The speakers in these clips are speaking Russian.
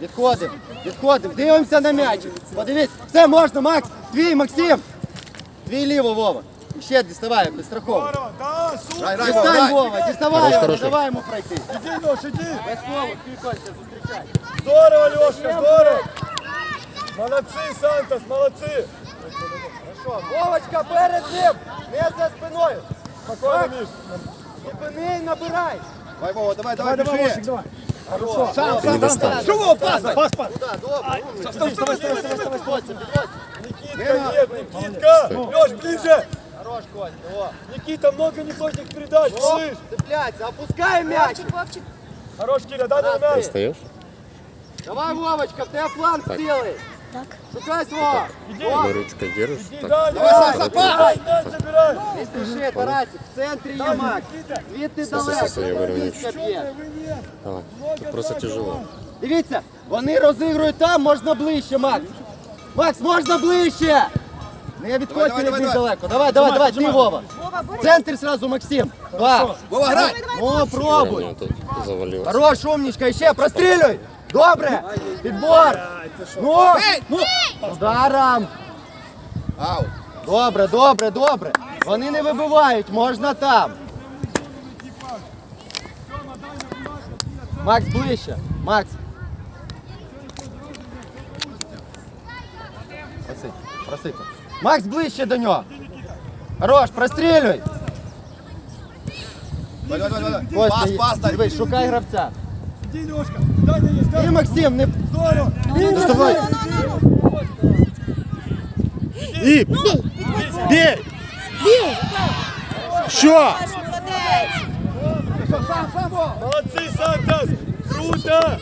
Відходимо, відходимо, дивимося на м'яч. Подивись, все можна, Макс. Твій, Максим. Твій ліво, Вова. Ще діставай, грай, Дістань. Вова, діставай, його, хорош. давай йому пройти. Иди, Леш, иди! Без Вову, спілкуйся, зустрічай. Здорово, Лешка, здорово! Молодцы, Сантос, молодцы! Хорошо, Вовочка перед ним, не за спиною. Спокойно, Миш. Зупини, набирай. Давай, Вова, давай, давай, Давай, давай, давай. Хорошо. Сам, сам, сам. Що Вова, пас, дай. Пас, пас. Да, добре, умніця. Вставай, вставай, вставай, вставай, вставай. Підводься, підводься. Никитка, нет, Никитка! Леш, ближе! Хорош, Костя, о. Никита, много неточных передач, Оп, слышь! цепляйся, опускай м'яч. Хорош, Киря, дай на мяч! Достаєш? Давай, Вовочка, в тебе фланг цілий. Так. Шукай свого. Одной ручкой держишь. Иди, Так. дай, Давай, давай, Сам, забирай, дай, забирай! Не спіши, Тарасик, в центрі є Макс. Звідти далеко, все, я вирву м'яч. Міська б'є. Давай. Тут просто тяжело. Дивіться, вони розігрують там, можна ближче, Макс. Макс, можна ближче. Не відходьте Давай, від давай, них давай. далеко. Давай, давай, давай, ти, Вова. Центр сразу, Максим. Два. Вова, грай. Ну, У пробуй. него тут завалилось. Хорош, умничка, ще прострілюй. Добре. Підбор. Ну, ну, ударом. Аут. Добре, добре, добре. Вони не вибивають, можна там. Макс ближче. Макс. Просить, просить. Макс ближче до нього. Хорош, прострілюй. Пас, пас, дай. шукай гравця. Дай! І Максим, не Здорово! доставай. І бій! Бій! Що? Молодець! Молодцы, Сантос! Круто!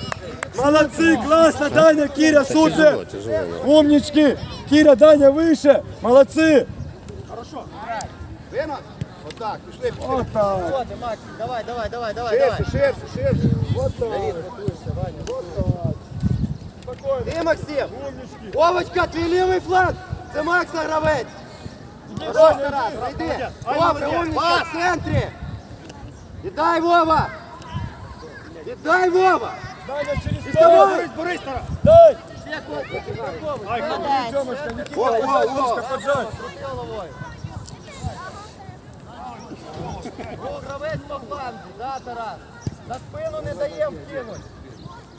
Молодцы, классно, Даня, Киря, Тяжело, супер! тяжело. Умнички! Киря, Даня, выше! Молодцы! Винос. Отак, пішли, пішли. Вот так! Виходи, Макс, давай, давай, давай, давай, давай. Ширше, ширше, ширше. Ти, Максим! Вовочка, твій лівий фланг! Це Макс гравець! Хорош, Тарас, йди! Вова, умничка, в центрі! Віддай, Вова! Віддай, Вова! Борис, Борис, Дай! Ай, ходи, Тьомочка, не кидай! Умничка, поджай! Гравець по флангу, да, Тарас? На спину не даємо кинуть!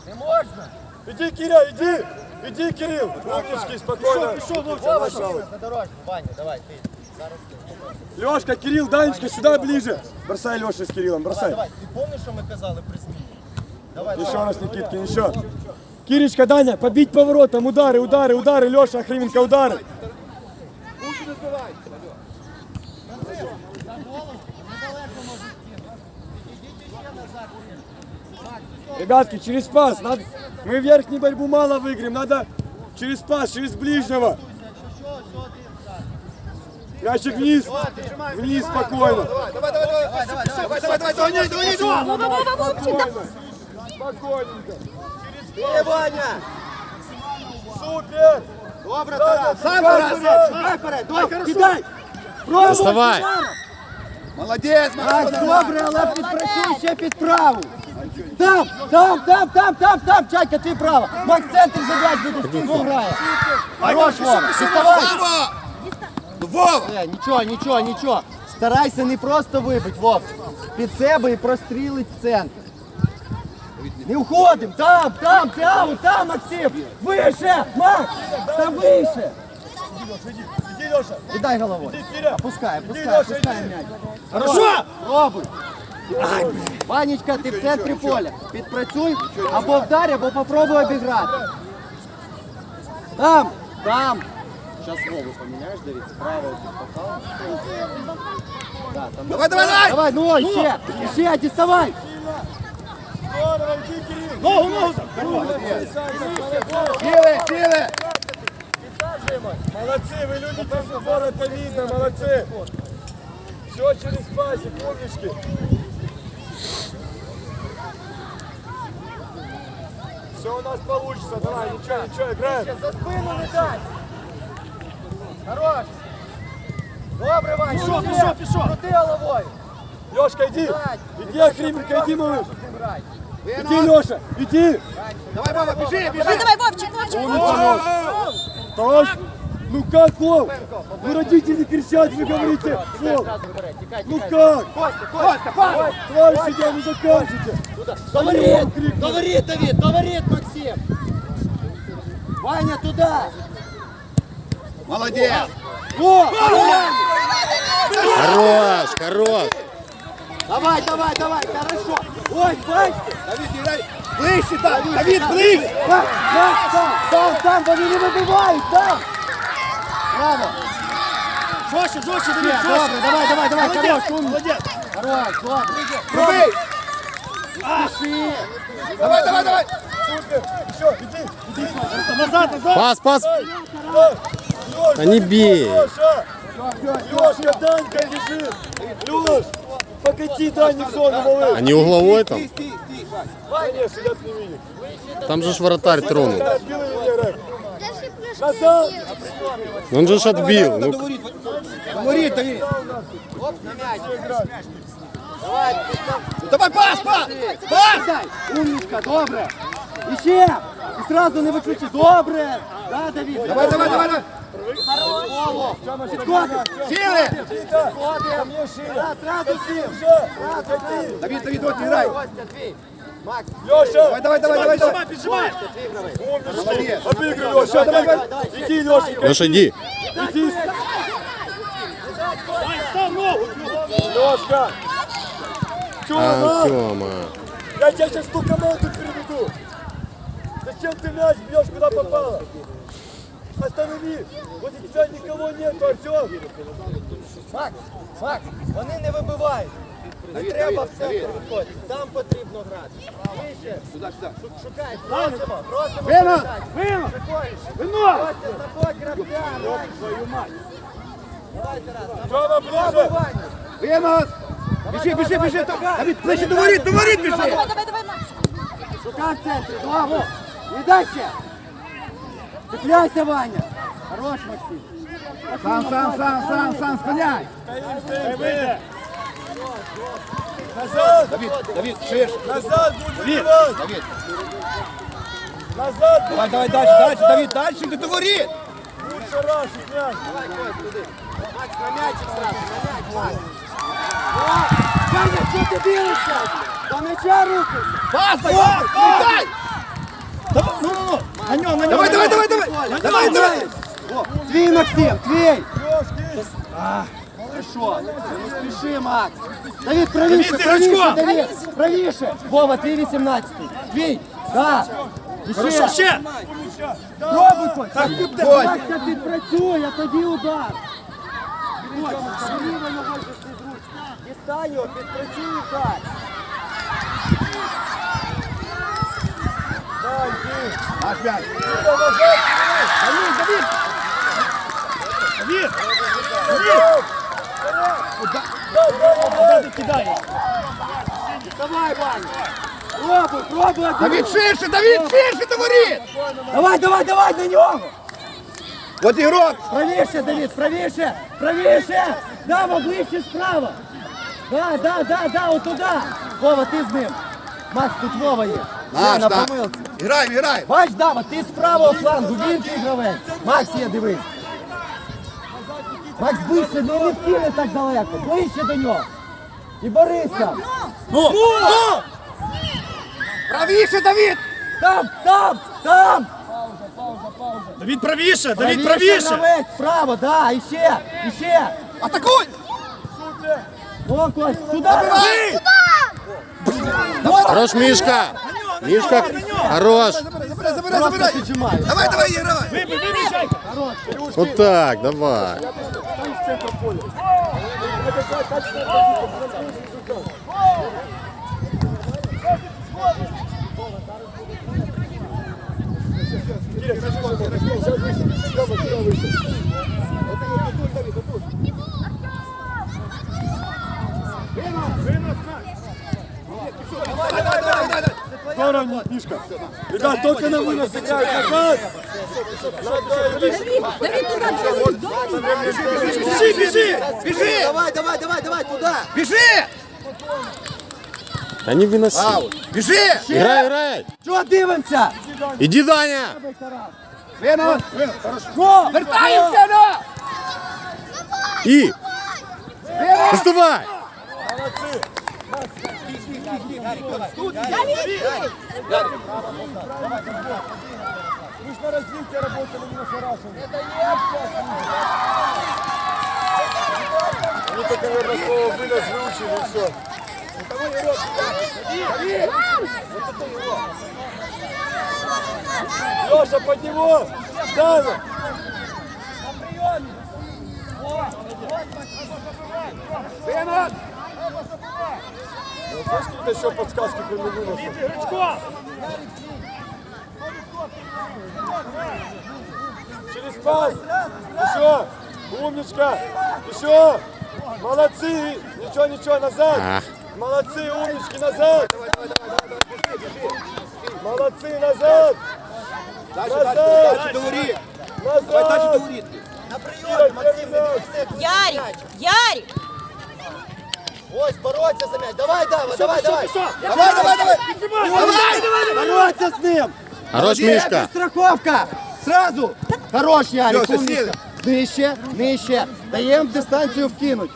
Не можна. Иди, Киря, иди! Иди, Кирилл! Умнички, спокойно! Вова, ще на дорожку. Ваня, давай, ти. Зараз ти. Лешка, Кирилл, Данечка, сюда ближе! Бросай Леша с Кириллом, бросай! Давай, ти пам'ятаєш, що ми казали при зміні? Давай, Еще давай. раз, Никиткин, еще! Киричка, Даня, побить поворотом, удары, удары, удары, Леша, Охрименко, удары! Ребятки, через пас, надо... мы верхнюю борьбу мало выиграем, надо через пас, через ближнего. Мячик вниз, вниз спокойно. Давай, давай, давай, давай. Давай, давай, давай, догоняй, догоняй, догоняй. Спокойно. Спокойненько. Ти, Ваня. Супер! Добре, Даня, Тарас. Сам шукай Тарас. вперед. Шукай вперед. Добре, кидай. Пробуй. Доставай. Молодець, Так, Макс. добре, але підпрацюй ще під праву. Там, там, там, там, там, там, Чайка, ти право. Макс, центр забрать буде, стіну грає. Хорош, Вова, діставай. Вова! Ну, Вова! Е, Нічого, нічого, нічого. Старайся не просто вибити, Вов. Під себе і прострілить в центр. Не уходимо, там, там, там, там, Максим. Вище, Макс, там вище. Иди, Леша! Віддай головою. Иди, Киря! Опускай, Иди, опускай, Леша, опускай иди! м'яч. Хорошо! Пробуй. Ванечка, ти в центрі поля. Підпрацюй або вдарь, або попробуй обіграти. Там, там. Зараз Вову поміняєш, дивіться, право попав. Да, там. Давай, давай, давай! Давай, ну, ще, ще, діставай. Здорово, иди, Кирилл! Ногу, ногу! Сіли, сіли! Молодцы, вы люди футбол, это видно, молодцы! Все через пасик, умнички! Все у нас получится, давай, ничего, ничего, играем! Ще за спину не дай. Хорош. Добре, Вань, Пішов, ще. пішов, пішов. Крути головою. Лешка, иди! Дать. Иди, Охрименко, иди, малыш! З ним грай. Иди, Леша, иди! Давай, Вова, бежи, бежи. Давай, давай, Вовчик, Вовчик. Товарищ, ну как фол? Ну родители кричат, вы говорите фол. Ну как? Костя, пас. Товарищ судья, ну закажете. Говорит, говорит, Давид, говорит, Максим. Ваня, туда. Молодец. О, Хорош, хорош. давай, давай, давай, хорошо. Ой, бачите. Давид, играй. Ближче там. Давид, ближче. Там, там, там, там, там, вони не вибивають, там. Браво. Жестче, жестче, Все, Давид, добре, жестче. давай, давай, давай, Молодец, хорош, умник. молодец. Хорош, добре. Пробий. Спіши. Давай, давай, давай. Еще, иди, иди. Назад, назад. Пас, пас. Леша, Да не бей. Леша, Лешка, Данька бежит. Леш, покати Дани в зону, малыш. А не угловой там? Стій, стій, стій. Нет, сидят не видит. Там же ж вратарь тронул. Да, белый не играй. Назад. Он же ж отбил. Ну, Говорит, говорит, Давид. Ну, Давай, пас, пас. Пас. Дай, умничка, добре. І ще. І зразу не виключи. Добре. Да, Давид. Давай, давай, давай, давай. Підходи. Сіли. Да, зразу сім. Зразу сім. Давид, Давид, вот играй. Костя, твій. Макс, Леша, Давай, давай, давай, давай, давай. Поджимай, поджимай. Молодец. обыгрывай, Леша, Давай, давай. Иди, Лешенька, Леша, иди. иди. Лешка. А, надо? Тёма. Я тебя сейчас ту команду приведу. Зачем ты мяч бьешь, куда попало? Останови. Возле тебя никого нет, Артем. Макс, Макс, вони не вибивають. Не Давид, треба Давид, в центр Давид. виходити. Там потрібно грати. Вище. Сюда, сюда. Шукай, просимо, просимо. Вино! передачу. Вино. Приходиш. Вино. Костя, знаходь гравця. Вань. Давай, Тарас, Тёма, давай, ближе. Ваня. Вынос. Бежи, бежи, бежи. Давид, ближче до воріт, до воріт Давай, бежи. давай, давай, давай, Макс. Шукай в центрі. Добре. І дальше. Цепляйся, Ваня. Хорош, Максим. Сам, сам, сам, сам, сам, спиняй. Вийде. Назад. Давид, Давид, ширше. Назад будь выбивать. Давид. Назад будь Давай, давай, дальше, дальше, Давид, дальше, ты до воріт. будь шарашить мяч. Давай, Кость, туди. Макс, на м'ячик сразу, на м'яч. Макс. О, Ваня, що ти дивишся? До м'яча рухайся. Пас, дай, пас, дай. Давай, ну, ну, ну. На нього, на нього. Давай, давай, давай, давай. Коля, Давай, давай. О, Твій, Максим, твій. Лешки. Ти що? Не спіши, Макс. Давид, правіше, Давид, правіше, Зірочко. Давид, правіше. Вова, твій 18. Твій, так. І ще. Хорошо, ще. Пробуй, Кость. Так, Костя підпрацює, а тоді удар. Костя, лівою ногою пішли з ручки. Дістань його, підпрацюй удар. Дай, иди. Наш мяч. Сюда назад. Давид, Давид. Давид. Давид. Куди ти кидаєш? Давай, Ваня. Пробуй, пробуй. Давид, ширше, Давид, ширше до воріт. Давай, давай, давай на нього. Вот ігрок. Правіше, Давид, правіше, правіше. Дава ближче справа. Да, да, да, да, от туди. Вова, ти з ним. Макс, тут Вова є. Наш, на помилці. Граємо, граємо. Бач, Дава, ти з правого флангу, він твій гравець. Макс є, дивись. Макс, ближче, не не вкине так далеко. Ближче до нього. І борись там. Ну, ну. Правіше, Давид. Там, там, там. Давид правіше, Давид правіше. гравець, право, да, і ще, і ще. Атакуй. О, Кость, сюди. Давай. Хорош, Мишка. Мишка, хорош. Забирай, забирай, забирай. Давай, давай, игравай. Вибий, вибий, Жайка. Вот так, давай. Стань Мишка. Ребят, только на вынос играют. Назад. Бежи, бежи, бежи. Давай, давай, давай, давай, туда. Бежи. Та не виноси. Біжи! Играй, играй. Що дивимося? Иди, Даня. Винос! Го! Вертаємося, ну! И. Доставай. Мы ж на развитие работали, не на шарашение. Они только, наверное, слово вынос выучили, и все. Леша, под него! Даня! Ну, Есть какие-то еще подсказки, кроме выноса? Через пас! Еще! Умничка! Еще! Молодцы! Ничего, ничего, назад! Молодцы, умнички, назад! Молодцы, назад! Назад! воріт. Кира, первый мяч. Ярик! Ярик! Ось, бороться за м'яч. Давай, давай, давай, давай. Давай, давай, давай! Давай! Бороться з ним. Хорош, Мишка. Страховка. Сразу. Хорош, Ярик. Льоша, умничка. сильно. Нижче, нижче. Даємо дистанцію вкинуть.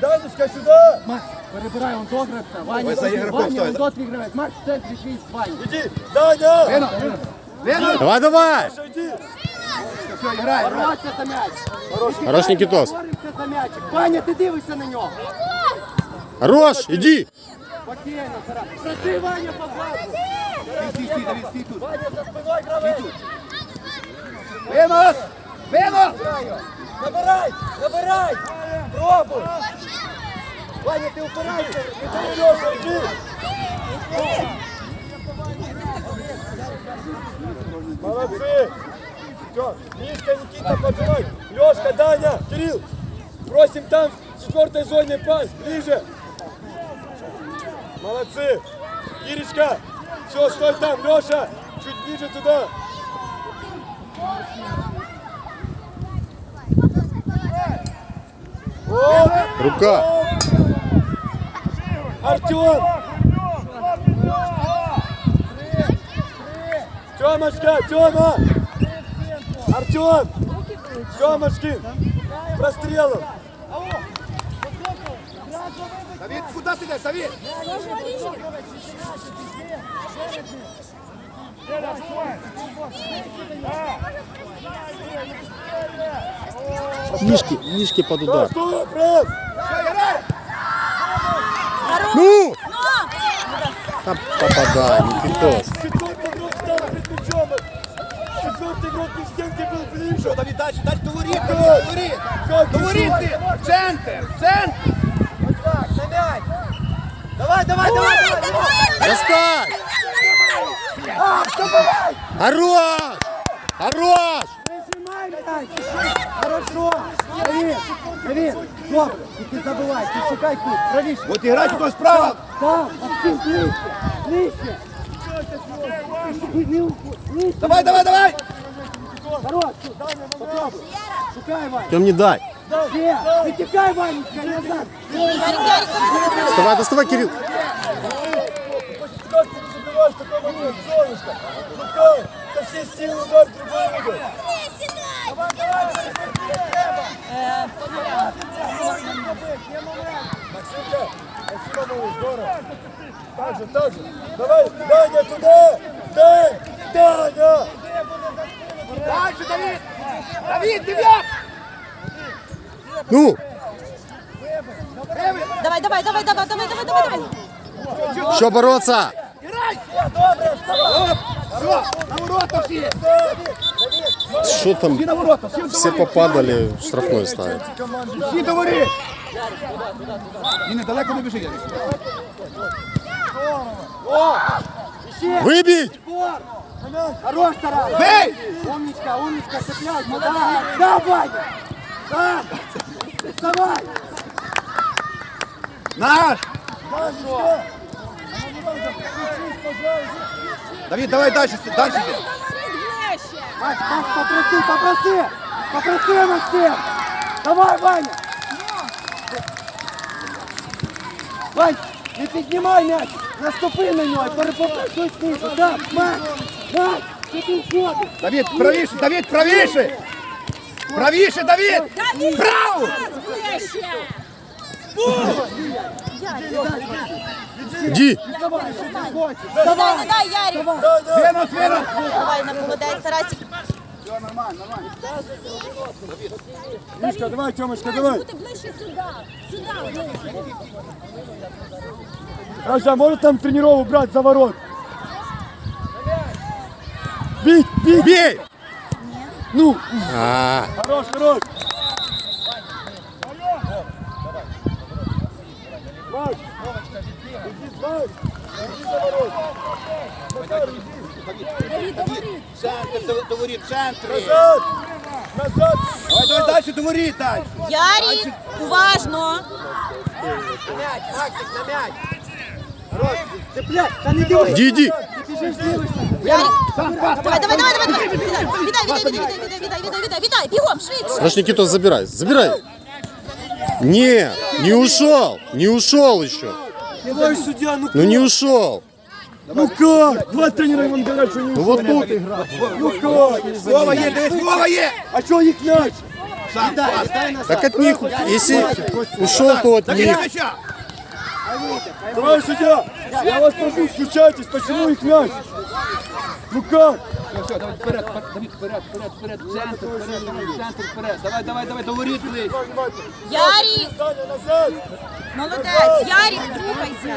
Данечка, сюда! Макс, перебирай, он до гравця. Ваня, Ой, за ігроком Ваня, стой, он да. до твій гравець. Макс, в центрі твій з Ваня. Иди! Даня! Вино, вино. Вино. Давай, давай. Леша, иди! Все, грай, бороться за м'яч. Хорош, Никитос. Боремося за м'ячик. Ваня, ти дивишся на нього. Хорош, иди. Спокійно, Тарас. Проси, Ваня, показуй. Стій, стій, Давид, стій тут. Ваня, за спиною гравець. Винос! Винос! Набирай, набирай. Пробуй. Ваня, ти упирайся. Леша, иди! Молодцы! Все, Мишка, Никита, поднимай! Лешка, Даня, Кирилл! Просим там в четвертой зоне пас, ближе! Молодцы! Киричка! Все, стой там, Леша! Чуть ближе туда! Оп! Рука. Артем! Тёмочка, Тёма! Артем! Тёмочкин! Прострелом! Давид, куда ты идешь, Давид? Мишки, Мишки под удар. Ну! Там попадай, Никитос. был ближе. Давид, дальше, дальше до воріт, Как? Давид, до воріт! Как До воріт ти! В Центр! в Центр! Так, на м'яч. Давай, давай, давай, давай. Достань! Хорош! Хорош! Прижимай м'яч. Хорошо. Давид, Давид, добре. Тільки забувай, ти шукай тут, правіше. От іграть хто справа! Там, Максим, ближче, ближче. Не уходь, ближче. Давай, давай, давай! Попробуй. Шукай, Вань. Тем не дай. Ще, витікай, Ванечка, назад. Доставай, доставай, Кирилл. Ты со всей силы удар другой угол. Максимка, спасибо, малыш, здорово. Так же, так же. Давай, Даня, туда! Дань! Даня! Дальше, Давид! Давид, дев'ят! Ну, Давай, давай, давай, давай, давай, давай, давай, давай! еще бороться. Все, на ворота всі! Что там? Всі на ворота, всі Все попадали, штрафной ставят. Всі до воріт! І недалеко не біжи, Ярик. Выбить! Хорош, Тарас. Бей! Умничка, умничка, цепляйся. Да, да, Ваня. Да. Вставай. Наш! Давид, давай дальше, дальше. Макс, Макс, попроси, попроси. Попроси, Максим. Давай, Ваня. Вань, Не піднімай м'яч! Наступи на нього, перепопрацюй знизу. Так, Макс! Давид, правіше, Давид, правіше! Правіше, Давид! браво! Ді! Давай, давай, Ярик! Вена, Вена! Давай, наполадай, старайся. Все, нормально, нормально. Мишка, давай, Тёмочка, давай. Ты ближе сюда, сюда. Рожа, может там тренировку брать за ворот? Бить, бить! Бей! Ну! А -а -а. Хорош, хорош! Центр, говорит, центр! Назад! Назад! Давай, давай дальше, говори, дальше! Ярик, уважно! На мяч, Максик, на мяч! Хорош, цеплять, да не делай! Иди, иди! Давай, давай, давай, давай. Вітай, вітай, вітай, вітай, вітай, вітай, вітай, вітай, бігом, швидше. Наш Никита, забирай, забирай. Не, не ушел, не ушел еще. Давай, судья, ну Ну не ушел. Ну как? Два тренера вам говорят, что не ушел. Ну вот тут играл. Ну как? Слово є, дивись, слово є! А чого їх м'яч? Так от них, если ушел, то от них. Давай, судья! Я вас прошу, включайтесь, почему их мяч? Ну как? Все, давай, вперед, Давид, вперед, вперед, вперед, центр, вперед, Давид, центр, вперед. Давай, давай, давай, до воріт. Ярик, назад! молодець. Ярик, рухайся.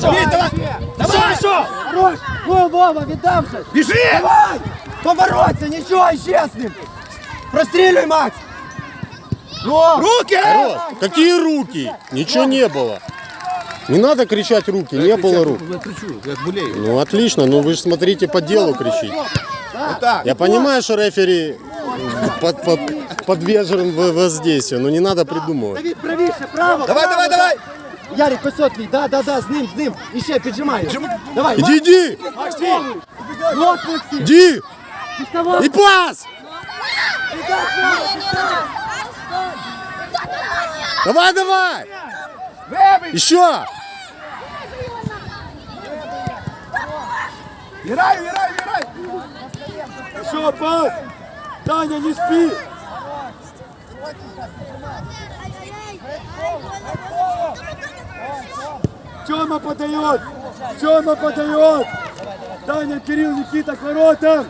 Давид, давай! Давай! Що? Хорош! Ну, Вова, віддам же! Біжи! Давай! Побороться, нічого, ще з ним! Прострілюй, Макс! Ну! Руки! Хорош. Какие руки? Ничего не было. Не надо кричать руки, не было рук. Я кричу, я болею. Ну отлично, но вы же смотрите по делу кричите. Отак. Я понимаю, что рефери под, под, подвержен в воздействию, но не надо придумывать. Давид, правіше, право! Давай, право, давай, давай! Ярик, висот твій, да, да, да, з ним, з ним. І ще піджимай. Давай, Иди, иди, Максим! Вот, Максим! иди! Вставай! И пас! Давай, давай! Еще! Граю, граю, граю! Что, пас? Таня, не спи! Тёма подает! Тёма подает! Таня, Кирилл, Никита к воротам!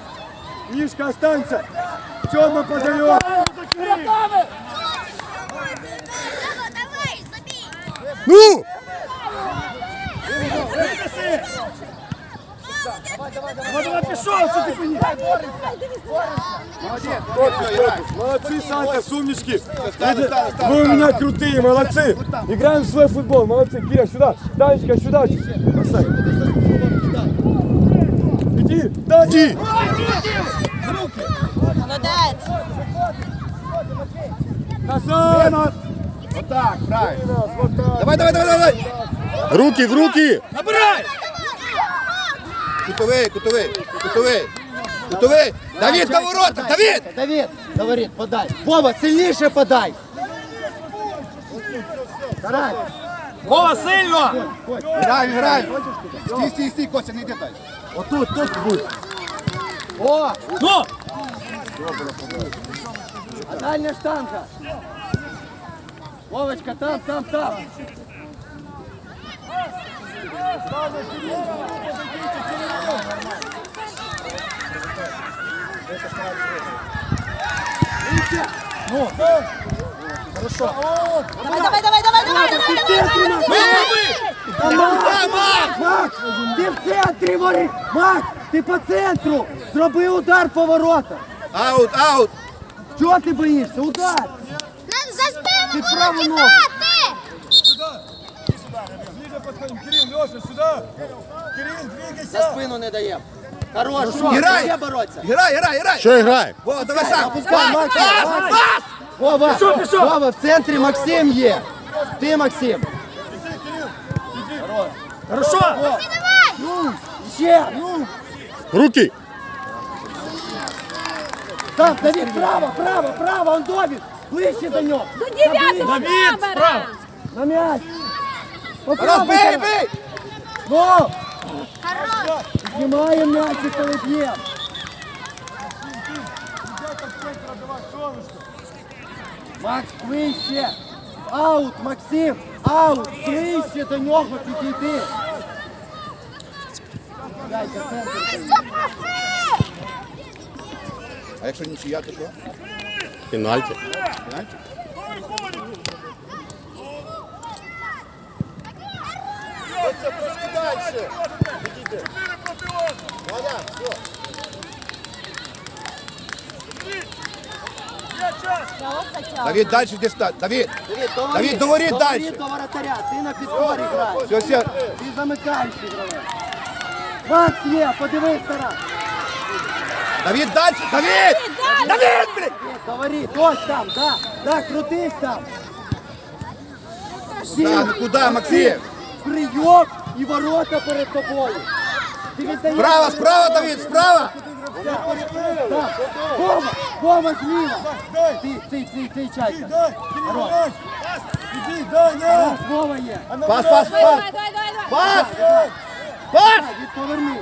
Мишка, останься! Тёма подает! Ну! Давай, давай, пішов, що ти поїхав? Молодцы, Санта, сумнички! Вы у меня крутые, молодцы! Играем в свой футбол, молодцы! Кира, сюда! Танечка, сюда! Бросай! Иди! Таня! Иди! Молодець. Правильно. Вот так! Давай, давай, давай, давай! Руки в руки! Набирай! Кутовий, кутовий, кутовий, кутовий! Давид, до ворота, Давид! Давид, говорит, подай. Вова, сильніше подай. Старай. Вова, сильно! Грай, грай! Стій, стій, стій, Костя, не йди далі. Отут, тут будь. О, Ну! дальня штанга. Вовочка, там, там, там. Давай, давай, давай, давай, давай, давай, давай. Макс, ти в центрі вори. Макс, ти по центру. Зроби удар по воротам. Аут, аут! Чого ти боїшся? Удар. Ты прямо ногу! Сюда! Ближе подходим, Кирилл, Леша, сюда! Кирилл, двигайся! За спину не даем! Хорош, ну, Шо, играй! Играй, играй, играй! Что играй? Во, давай сам! Опускай, Макс! Макс! Вова! Пішов, пішов! Вова, в центре Максим є! Ты Максим! Иди, Кирилл, иди! Хорошо! Во. Ну, ще! Ну! Руки! Так, Давид, право, право, право, он добит! Ближче до нього. До дев'ятого номера. На м'яч. Попробуй, бий! Ну! Знімаємо м'яч, коли б'ємо. Макс, ближче. Аут, Максим. Аут. Ближче до нього підійди. Дайте центр. А якщо нічия, то що? Пенальти. Костя, трошки дальше. Идите. Ваня, все. Давид, далі йди стати. Давид, Давид, до Давид, воріт. до воріт До дальше. воріт, до воротаря. Ти на підборі граєш. все, все. Ти замикаєш гравець. Макс є, подивись, Тарас. Давид, далі. Давид! Давид, блядь! Говори, ось там, да, да, крутись там. Да, ну куди, Максим? Прийом і ворота перед тобою. Ти віддаєш Справа, справа. Давид, справа! Так, Вова, Вова зліва. Ти, ти, ти, ти, чайка. Тарас, Вова є. Пас, пас, пас! Давай, давай, давай. Пас! Пас! Від поверни.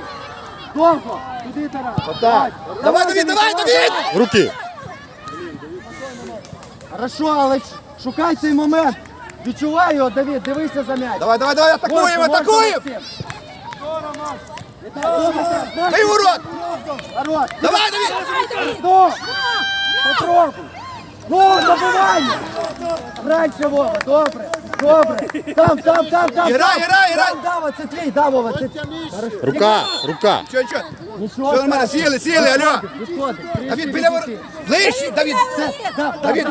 Довго. Туди, Тарас. Давай, Давид, давай, Давид! Руки. Хорошо, але шукай цей момент. Відчувай його, Давид, дивися за м'яч. Давай, давай, давай, атакуємо, атакуємо! Макс. Дай ворот! Давай, Давид! Попробуй. Ну, забивання. Раніше, Вова, добре, Добре. Там, там, там, там. Іграй, там. іграй, Дава, це твій, Давова. Це... Рука, рука. Що, що? Нічого. Все нормально, сіли, сіли, алло. Давид, біля вор... Ближче, давид, Це, Дав, Давід,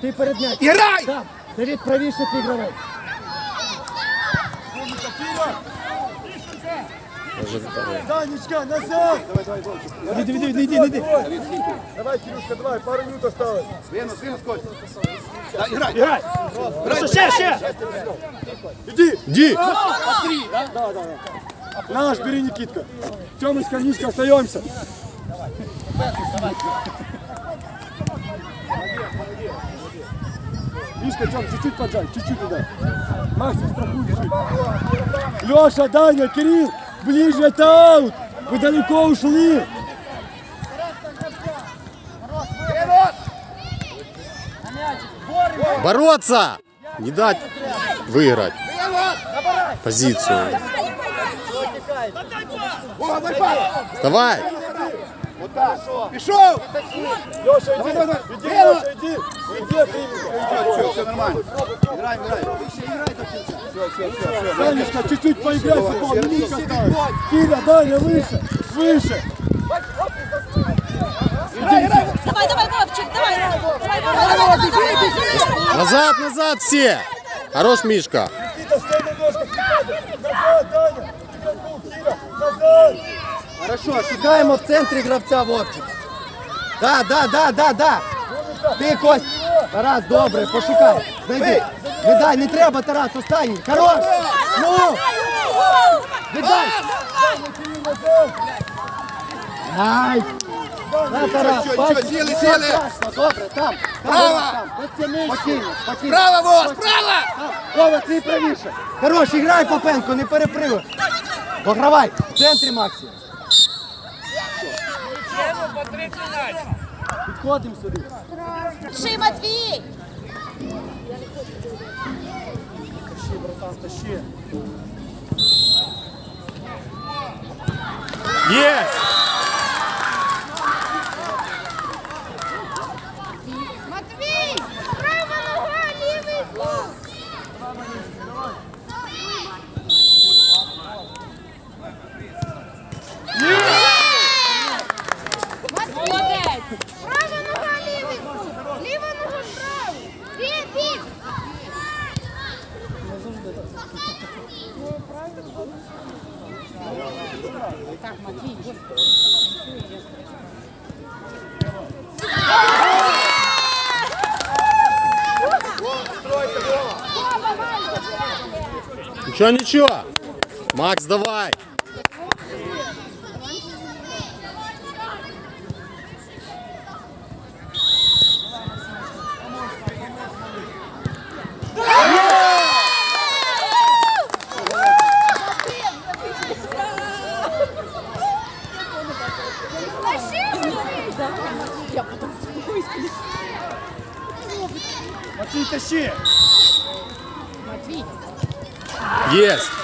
Ти перед м'яч. Іграй! Давід, правіше ти гравець. Данечка, назад. Іди, іди, іди, іди, іди. Давай, Кирюшка, давай, пару минут осталось. Свину, свину, скотч! Да, Іграй! Грай. Що, ще, ще. Иди. Иди. Наш, бери, Никитка. Тёмочка, Мишка, остаемся. Мишка, Тём, чуть-чуть поджай, чуть-чуть туда. Максим, страхуй чуть. Леша, Даня, Кирилл, ближе, аут. Вы далеко ушли. Бороться. Не дать выиграть позицию. О, дай пас! Давай. Пішов! Леша, иди, давай, давай. иди, Леша, иди. Иди, Кирилл. Все, все нормально. Граємо, граємо. Данечка, чуть-чуть поиграй в футбол, минутка осталась. Киря, Даня, выше, выше. Давай, давай, Вовчик, давай. Давай, давай, давай, давай, давай. Назад, назад все. Хорош, Мишка. Никита, стой на ножках, не падай. Назад, Даня. Тебя гол, Кира, назад. Хорошо, шукаємо в центрі гравця Вовчик. Да, да, да, да, да. Ти, Кость. Тарас, добре, пошукай. Знайди. Віддай, не треба, Тарас, останній. Хорош. Ну, віддай. Ай. На, Тарас, Нічого, бач, нічого, сіли, сіли. Добре, там. Право. там. Спокійно, спокійно. Право, Вова, справа! Там. Вова, ти правіше. Хорош, іграй, Попенко, не перепривай. Погравай. В центрі, Максим. Підходимо сюди. Ши, Матвій. Есть. Матвій! Макс, давай! Я потом успокоюсь. Матвей, тащи! Матвей! Есть!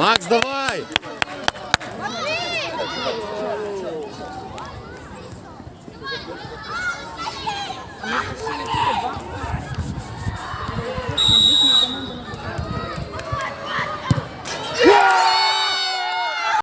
Макс, давай!